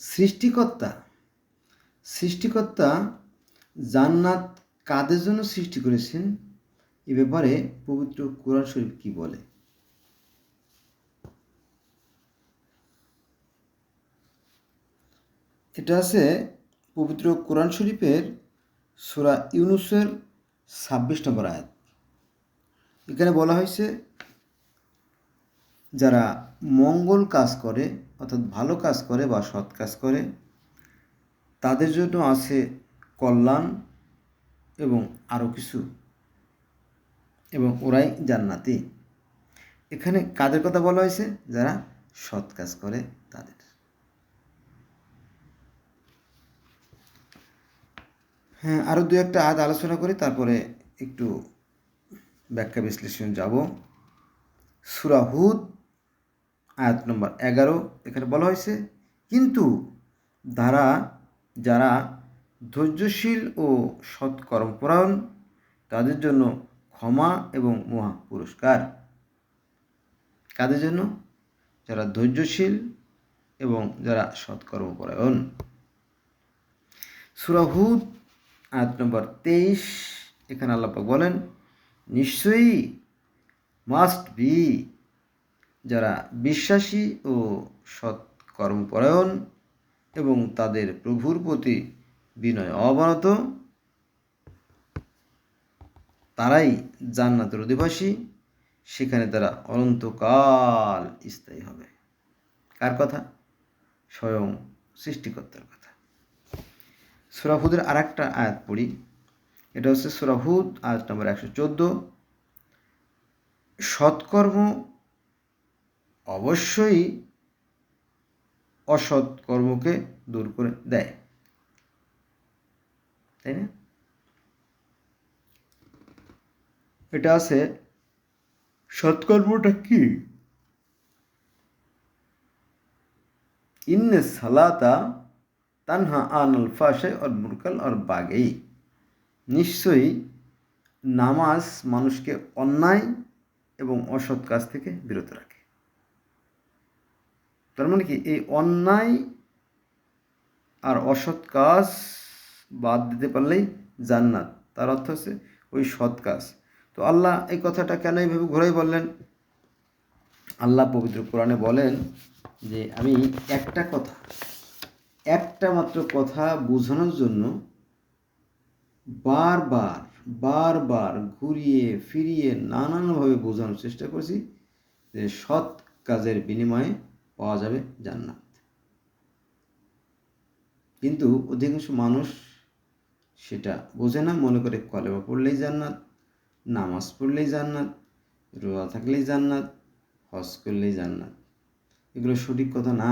সৃষ্টিকর্তা। সৃষ্টিকর্তা জান্নাত কাদের জন্য সৃষ্টি করেছেন? এ ব্যাপারে পবিত্র কোরআন শরীফ কি বলে? এটা আছে পবিত্র কোরআন শরীফের সুরা ইউনুসের ছাব্বিশ নম্বর আয়াত। এখানে বলা হয়েছে যারা মঙ্গল কাজ করে, অর্থাৎ ভালো কাজ করে বা সৎ কাজ করে, তাদের জন্য আছে কল্যাণ এবং আরও কিছু। এবং ওরাই জান্নাতি। এখানে কাদের কথা বলা হয়েছে? যারা সৎ কাজ করে তাদের। হ্যাঁ আরও দু একটা আয়াত আলোচনা করি, তারপরে একটু ব্যাখ্যা বিশ্লেষণ যাব। সুরাহুদ আয়াত নম্বর এগারো, এখানে বলা হয়েছে, কিন্তু যারা যারা ধৈর্যশীল ও সৎকর্মপরায়ণ তাদের জন্য ক্ষমা এবং মহা পুরস্কার। কাদের জন্য? যারা ধৈর্যশীল এবং যারা সৎকর্মপরায়ণ সুরাহুদ আয়াত নম্বর তেইশ, এখানে আল্লাপাক বলেন, নিশ্চয়ই মাস্ট বি যারা বিশ্বাসী ও সৎ কর্মপরায়ণ এবং তাদের প্রভুর প্রতি বিনয় অবনত, তারাই জান্নাতের অধিবাসী। সেখানে তারা অনন্তকাল স্থায়ী হবে। কার কথা? স্বয়ং সৃষ্টিকর্তার কথা। সুরাহুদের আর একটা আয়াত পড়ি। এটা হচ্ছে সুরাহুদ আয়াত নম্বর একশো চোদ্দ। সৎকর্ম অবশ্যই অসৎ কর্মকে দূর করে দেয়। তাই না? এটা আছে সৎকর্মটা কি? ইন্নে সালাতা তানহা আনল ফাশে আর মুরকাল আর বাগেই নিশ্চয়ই নামাজ মানুষকে অন্যায় এবং অসৎ কাজ থেকে বিরত রাখে। তার মানে কি এই অন্যায় আর অসৎ কাজ বাদ দিতে পারলেই জান্নাত। তার অর্থ হচ্ছে ওই সৎ কাজ। তো আল্লাহ এই কথাটা কেন এইভাবে ঘোরাই বললেন? আল্লাহ পবিত্র কোরআনে বলেন যে, আমি একটা কথা, একটা মাত্র কথা বোঝানোর জন্য বারবার বারবার ঘুরিয়ে, ফিরিয়ে নানানভাবে বোঝানোর চেষ্টা করছি যে সৎ কাজের বিনিময়ে পাওয়া যাবে জান্নাত। কিন্তু অধিকাংশ মানুষ সেটা বোঝে না, মনে করে কলেমা পড়লেই জান্নাত, নামাজ পড়লেই জান্নাত রোয়া থাকলেই জান্নাত, হজ করলেই জান্নাত। এগুলো সঠিক কথা না